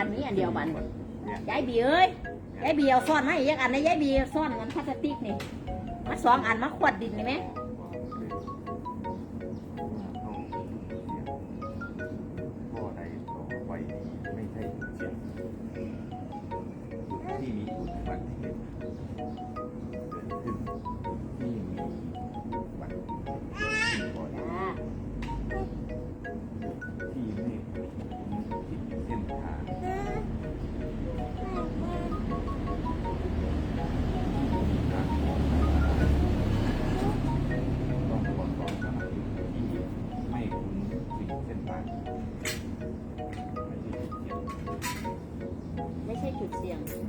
อันนี้อันเดียวบันเนี่ยยายบีเอ้ยยายบีเอาซ่อนมาอีกยักอันนะยายบีซ่อนมันพลาสติกนี่มาสองอันมาขวดดินนี่ไหม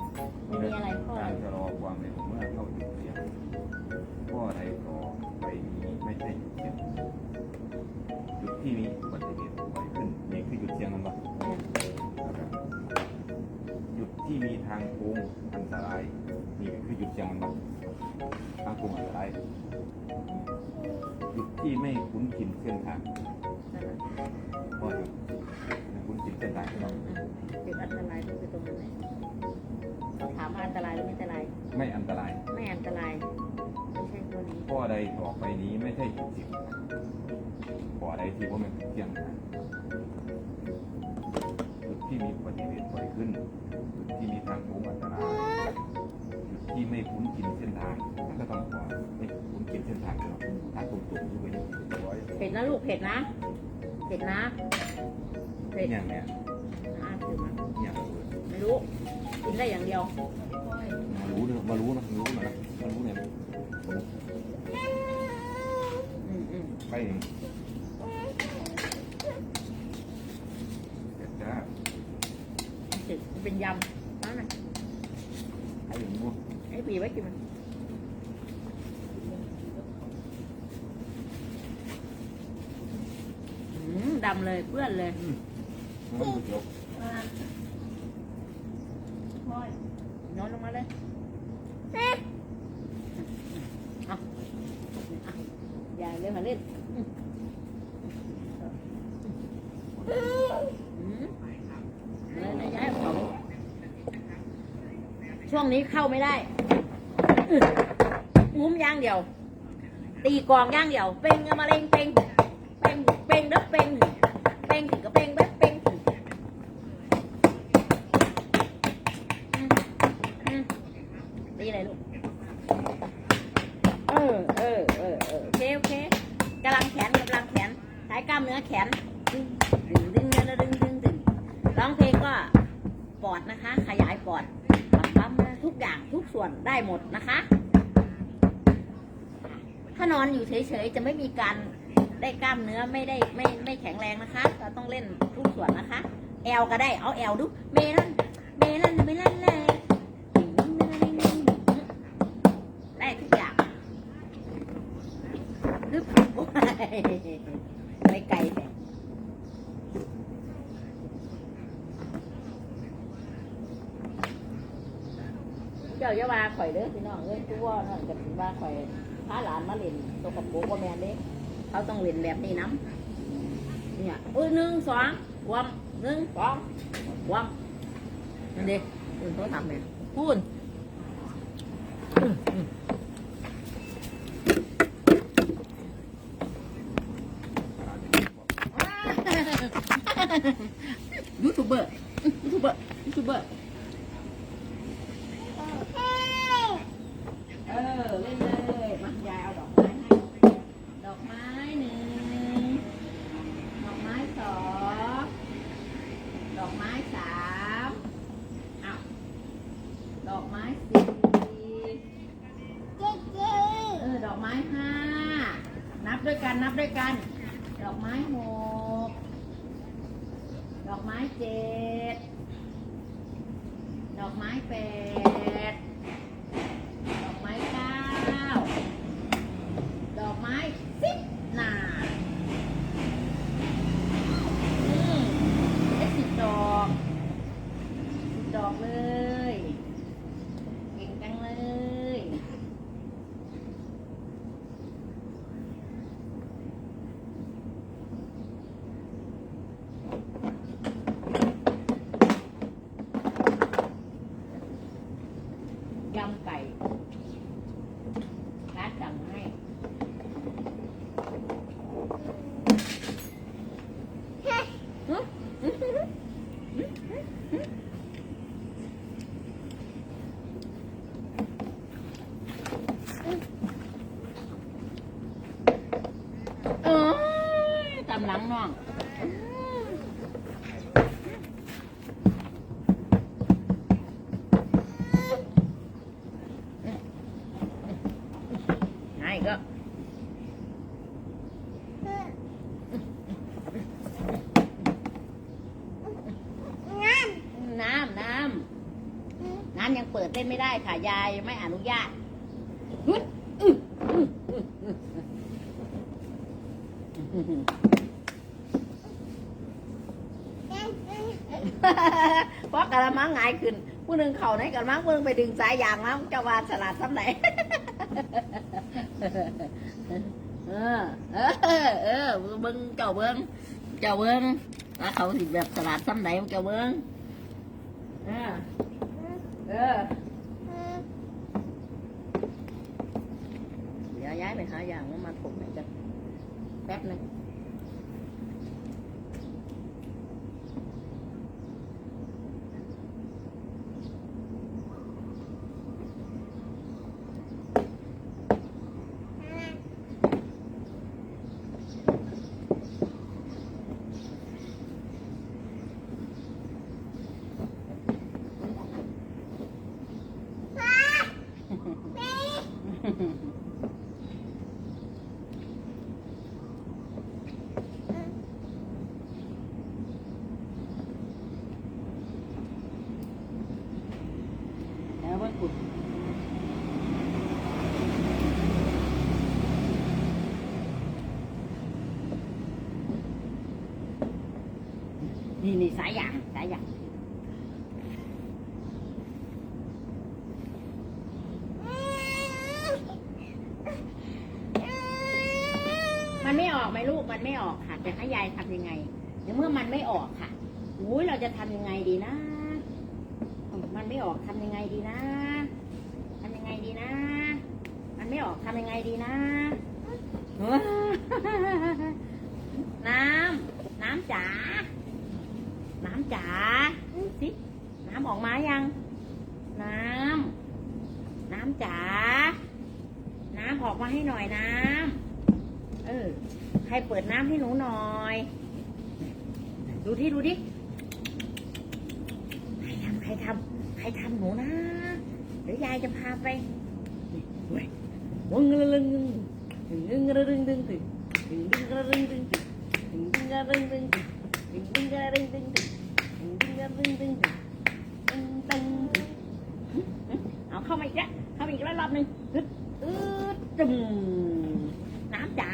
ม่ใช่จุดเสี่ยงมันมีอะไรข้ออะการไรชะลอความเร็วเมื่อเข้าจุดเสี่ยงข้อใดต่อไปนี้ไม่ใช่จุดเสี่ยงจุดที่มีอุบัติเหตุบ่อยขึ้นนี่คือจุดเสี่ยงนั่นปะจุดที่มีทางโค้งอันตรายนี่คือจุดเสี่ยงมันปะทางโค้งอันตรายจุดที่ไม่คุ้นชินเส้นทางก็จุดไม่ อันตรายหรือไม่อันตราย ไม่อันตราย ไม่อันตรายไม่ใช่ตัวนี้ข้อใดต่อไปนี้ไม่ใช่จุดเสี่ยงข้อใดที่ว่ามันจุดเสี่ยงนะจุดที่มีอุบัติเหตุบ่อยขึ้นจุดที่มีทางโค้งอันตรายจุดที่ไม่คุ้นชินเส้นทางมันก็ต้องขอไม่คุ้นชินเส้นทางเนาะทางตรงๆอยู่ไปอย่างที่ร้อยเผ็ดนะลูกเผ็ดนะ เผ็ดนะ เผ็ดอย่างเนี้ยนะถือมาอย่างไม่ รู้กินได้อย่างเดียวมารู้เลยมารู้นะรู้นะมารู้เนี่ยอืมอืมไปเองเดี๋ยวจ้าจืดมันเป็นยำนั่นน่ะไปเองมั้งไอ้ปีไว้กินมันอืมดำเลยเปื้อนเลย มันก็จบ นอนลงมาเลยเอ๊ะเอาเอาอย่าเล่นมาเล่นอืมเลยนะย้ายของช่วงนี้เข้าไม่ได้อึดงุ้มอย่างเดียว ตีกลองอย่างเดียว เป่งเอามาเล่งเป่งเป่งเป่งเด้อเป่งเป่งถึงก็เป่งเด้อเป่งถึงอืมอืมตีอะไรลูก เออเออเออเออโอเคโอเคกำลังแขนกำลังแขนใช้กล้ามเนดึงดึงดึงดึงดึงดึงดึงร้องเพลงก็ปอดนะคะ ขยายปอดปั๊มปั๊มทุกอย่างทุกส่วนได้หมดนะคะ ถ้านอนอยู่เฉยๆ จะไม่มีการได้กล้ามเนื้อไม่ได้ไม่ไม่แข็งแรงนะคะเราต้องเล่นทุกส่วนนะคะ แอลก็ได้เอาแอลดูเมลันเมลันเมลันเลยได้ทุกอย่างดึบโอ้ยไม่ไกลแต่ เจ้าอย่าว่าข่อยเด้อพี่น้องเอ้ยผู้ว่านั่นก็ถือว่าข่อยพาหลานมาเล่นตัวกับโบกว่าแมนเด้เขาต้องเล่นแบบนี้น้ำเนี่ยเอ้ยหนึ่งสองวมหนึ่งสองวมนั่นเด้คุณเขาทำเนี่ยพูนอืมอืมยูทูบเบอร์ยูทูบเบอร์ยูทูบเบอร์เออ เล่นเลยมายายเอาดอกไม้ให้ ดอกไม้หนึ่ง ดอกไม้สอง ดอกไม้สามเอาดอกไม้สี่เออ ดอกไม้ห้า นับด้วยกัน นั บด้วยกัน ดอกไม้หกดอกไม้เจ็ดดอกไม้แปดดอกไม้เก้า ดอกไม้สิบหนาอืมได้สิบดอกสิบดอกเลย เก่งจังเลย หลังน้องไหนก็น้ำน้ำน้ำยังเปิดเล่นไม่ได้ค่ะ ยายไม่อนุญาตฮึดอื้ออื้ออื้ออื้อ เพราะกระมังหงายขึ้นผู้หนึ่งเข่าในกระมังผู้หนึงไปดึงสายยางมาจะวาดสลัดซ้ำไหนเออ เออ เออเบิ้งเจ้าเบิ้งเจ้าเบิ้งแล้วเขาสิแบบสลัดซ้ำไหนเจ้าเบิ้งเออเออเดี๋ยวย้ายไปหาอย่างมาถมหน่อยจ้ะแป๊บหนึงแล้วว่าขุด นี่นี่สายยางสายยางมันไม่ออกไหมลูกมันไม่ออกค่ะจะให้ยายทำยังไงในเมื่อมันไม่ออกค่ะอุ้ยเราจะทำยังไงดีนะ มันไม่ออกทำยังไงดีนะทำยังไงดีนะ มันไม่ออกทำยังไงดีนะน้ำ น้ำจ๋า จ๋าสิน้ำออกมายัง น้ำน้ำจ๋าน้ำออกมาให้หน่อยน้ำเออใครเปิดน้ำให้หนูหน่อย ดูที่ดูดิใครทำใครทำใครทำหนูนะเดี๋ยวยายจะพาไปเว้ยวงเงลึงถึงดึงกระดึงดึงถึงงดึงกระดึงดึงถึงถึงดึงกระดึงดึงถึงถึงดึงกระดึงดึงถึงถึงดึงกระดึงดึงถึง เอาเข้ามาอีกแล้วเข้ามาอีกแล้วรอบหนึ่งอึดอึดจุ่มน้ำจ๋า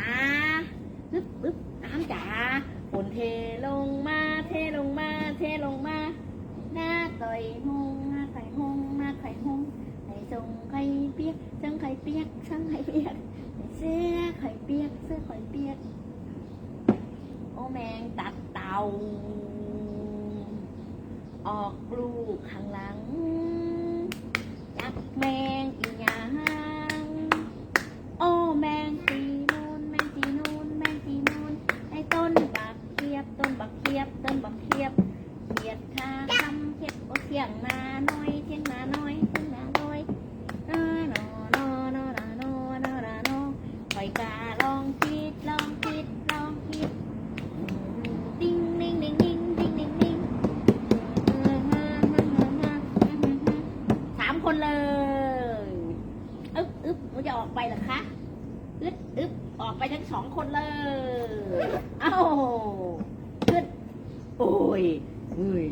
อึ๊บอกไปทั้งสองคนเลย เอ้า ขึ้น โอ้ยเฮ้ย